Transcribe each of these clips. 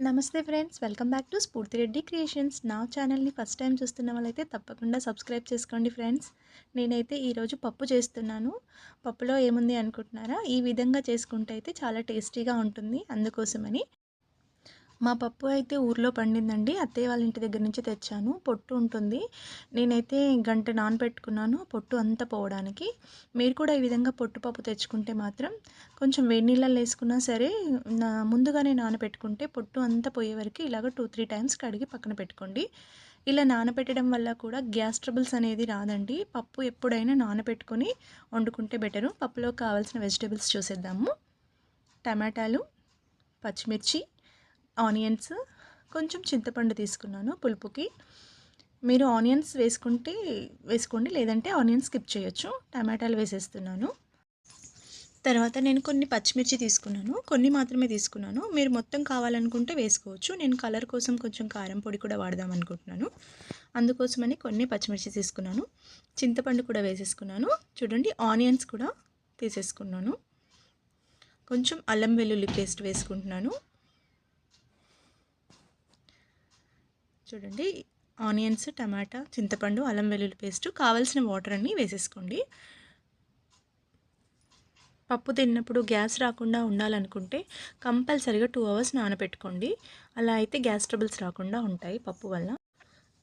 నమస్తే friends welcome back to Spoorthi Reddy creations. నా ఛానల్ని ఫస్ట్ టైం చూస్తున్న వాళ్ళైతే తప్పకుండా సబ్స్క్రైబ్ చేసుకోండి ఫ్రెండ్స్. నేనైతే ఈరోజు పప్పు చేస్తున్నాను. పప్పులో ఏముంది అనుకుంటున్నారా? ఈ విధంగా చేసుకుంటే అయితే చాలా టేస్టీగా ఉంటుంది. అందుకోసమని మా పప్పు అయితే ఊర్లో పండిందండి. అత్తయ్య వాళ్ళ ఇంటి దగ్గర నుంచి తెచ్చాను. పొట్టు ఉంటుంది. నేనైతే గంట నానబెట్టుకున్నాను పొట్టు అంతా పోవడానికి. మీరు కూడా ఈ విధంగా పొట్టు పప్పు తెచ్చుకుంటే మాత్రం కొంచెం వేడి నీళ్ళల్లో వేసుకున్నా సరే నా ముందుగానే నానబెట్టుకుంటే పొట్టు అంతా పోయే వరకు ఇలాగ టూ త్రీ టైమ్స్ కడిగి పక్కన పెట్టుకోండి. ఇలా నానబెట్టడం వల్ల కూడా గ్యాస్ ట్రబుల్స్ అనేది రాదండి. పప్పు ఎప్పుడైనా నానబెట్టుకొని వండుకుంటే బెటరు. పప్పులో కావాల్సిన వెజిటేబుల్స్ చూసేద్దాము. టమాటాలు పచ్చిమిర్చి ఆనియన్స్ కొంచెం చింతపండు తీసుకున్నాను పులుపుకి. మీరు ఆనియన్స్ వేసుకుంటే వేసుకోండి లేదంటే ఆనియన్స్ స్కిప్ చేయొచ్చు. టమాటాలు వేసేస్తున్నాను. తర్వాత నేను కొన్ని పచ్చిమిర్చి తీసుకున్నాను. కొన్ని మాత్రమే తీసుకున్నాను. మీరు మొత్తం కావాలనుకుంటే వేసుకోవచ్చు. నేను కలర్ కోసం కొంచెం కారం పొడి కూడా వాడదాం అనుకుంటున్నాను. అందుకోసమని కొన్ని పచ్చిమిర్చి తీసుకున్నాను. చింతపండు కూడా వేసేసుకున్నాను. చూడండి ఆనియన్స్ కూడా తీసేసుకున్నాను. కొంచెం అల్లం వెల్లుల్లి పేస్ట్ వేసుకుంటున్నాను. చూడండి ఆనియన్స్ టమాటా చింతపండు అల్లం వెల్లుల్లి పేస్టు కావాల్సిన వాటర్ అన్నీ వేసేసుకోండి. పప్పు తిన్నప్పుడు గ్యాస్ రాకుండా ఉండాలనుకుంటే కంపల్సరిగా టూ అవర్స్ నానబెట్టుకోండి. అలా అయితే గ్యాస్ ట్రబుల్స్ రాకుండా ఉంటాయి పప్పు వల్ల.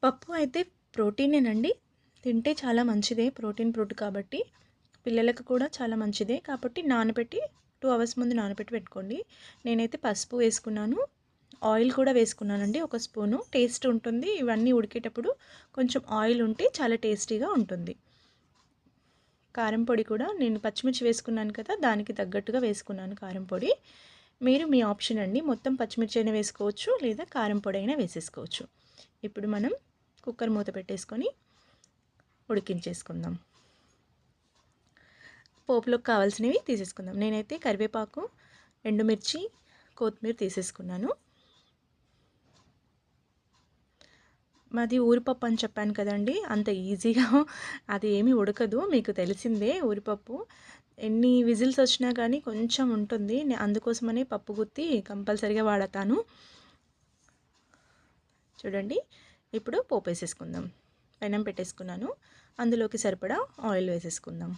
పప్పు అయితే ప్రోటీనేనండి. తింటే చాలా మంచిదే ప్రోటీన్ ఫ్రూట్ కాబట్టి. పిల్లలకు కూడా చాలా మంచిదే కాబట్టి నానబెట్టి టూ అవర్స్ ముందు నానబెట్టి పెట్టుకోండి. నేనైతే పసుపు వేసుకున్నాను. ఆయిల్ కూడా వేసుకున్నానండి. ఒక స్పూను. టేస్ట్ ఉంటుంది. ఇవన్నీ ఉడికేటప్పుడు కొంచెం ఆయిల్ ఉంటే చాలా టేస్టీగా ఉంటుంది. కారం పొడి కూడా నేను పచ్చిమిర్చి వేసుకున్నాను కదా దానికి తగ్గట్టుగా వేసుకున్నాను కారం పొడి. మీరు మీ ఆప్షన్ అండి. మొత్తం పచ్చిమిర్చి అయినా వేసుకోవచ్చు లేదా కారం పొడి అయినా వేసేసుకోవచ్చు. ఇప్పుడు మనం కుక్కర్ మూత పెట్టేసుకొని ఉడికించేసుకుందాం. పోపులోకి కావాల్సినవి తీసేసుకుందాం. నేనైతే కరివేపాకు ఎండుమిర్చి కొత్తిమీర తీసేసుకున్నాను. మాది ఊరిపప్పు అని చెప్పాను కదండి. అంత ఈజీగా అది ఏమీ ఉడకదు. మీకు తెలిసిందే ఊరిపప్పు ఎన్ని విజిల్స్ వచ్చినా కానీ కొంచెం ఉంటుంది. అందుకోసమని పప్పు గుత్తి కంపల్సరిగా వాడతాను. చూడండి. ఇప్పుడు పోపు వేసేసుకుందాం పెనం పెట్టేసుకున్నాను. అందులోకి సరిపడా ఆయిల్ వేసేసుకుందాం.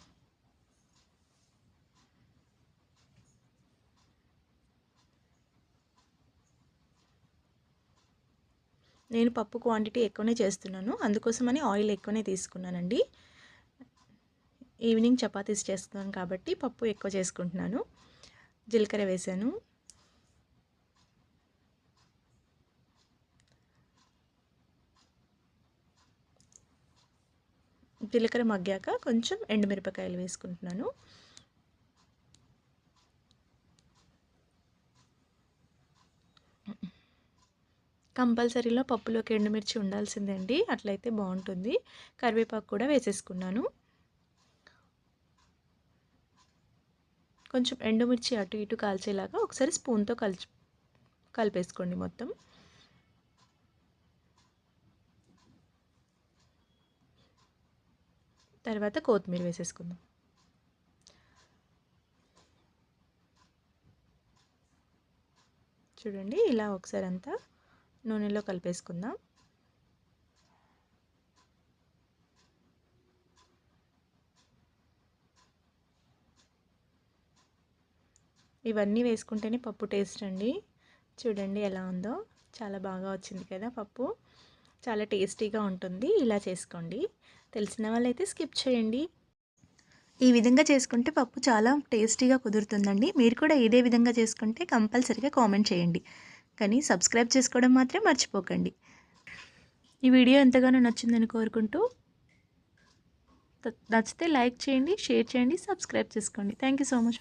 నేను పప్పు క్వాంటిటీ ఎక్కువనే చేస్తున్నాను. అందుకోసమని ఆయిల్ ఎక్కువనే తీసుకున్నానండి. ఈవినింగ్ చపాతీస్ చేస్తున్నాను కాబట్టి పప్పు ఎక్కువ చేసుకుంటున్నాను. జీలకర్ర వేసాను. జీలకర్ర మగ్గాక కొంచెం ఎండుమిరపకాయలు వేసుకుంటున్నాను. కంపల్సరీలో పప్పులోకి ఎండుమిర్చి ఉండాల్సిందే అండి అట్లయితే బాగుంటుంది. కరివేపాకు కూడా వేసేసుకున్నాను. కొంచెం ఎండుమిర్చి అటు ఇటు కాల్చేలాగా ఒకసారి స్పూన్తో కలిసి కలిపేసుకోండి మొత్తం. తర్వాత కొత్తిమీర వేసేసుకుందాం. చూడండి ఇలా ఒకసారి అంతా నూనెలో కలిపేసుకుందాం. ఇవన్నీ వేసుకుంటేనే పప్పు టేస్ట్ అండి. చూడండి ఎలా ఉందో. చాలా బాగా వచ్చింది కదా పప్పు. చాలా టేస్టీగా ఉంటుంది. ఇలా చేసుకోండి. తెలిసిన వాళ్ళైతే స్కిప్ చేయండి. ఈ విధంగా చేసుకుంటే పప్పు చాలా టేస్టీగా కుదురుతుందండి. మీరు కూడా ఇదే విధంగా చేసుకుంటే కంపల్సరిగా కామెంట్ చేయండి. కానీ సబ్స్క్రైబ్ చేసుకోవడం మాత్రం మర్చిపోకండి. ఈ వీడియో ఎంతగానో నచ్చిందని కోరుకుంటూ నచ్చితే లైక్ చేయండి షేర్ చేయండి సబ్స్క్రైబ్ చేసుకోండి. Thank you so much